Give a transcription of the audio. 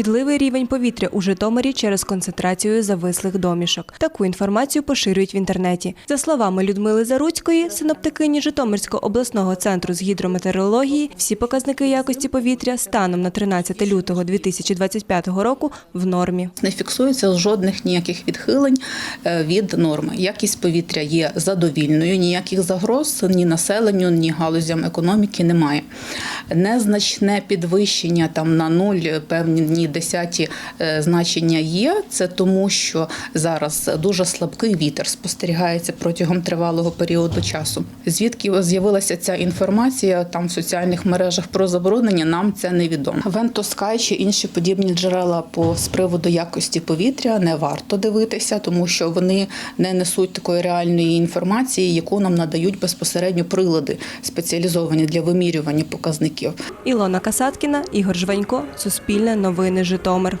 шкідливий рівень повітря у Житомирі через концентрацію завислих домішок. Таку інформацію поширюють в інтернеті. За словами Людмили Заруцької, синоптикині Житомирського обласного центру з гідрометеорології, всі показники якості повітря станом на 13 лютого 2025 року в нормі. Не фіксується жодних ніяких відхилень е, від норми. Якість повітря є задовільною, ніяких загроз ні населенню, ні галузям економіки немає. Незначне підвищення там на нуль певні дні 10 е, значення є. Це тому, що зараз дуже слабкий вітер спостерігається протягом тривалого періоду часу. Звідки з'явилася ця інформація там в соціальних мережах про заборонення? Нам це невідомо. Венто Скай чи інші подібні джерела по з приводу якості повітря не варто дивитися, тому що вони не несуть такої реальної інформації, яку нам надають безпосередньо прилади, спеціалізовані для вимірювання показників. Ілона Касаткіна, Ігор Жванько, Суспільне новини. Житомир.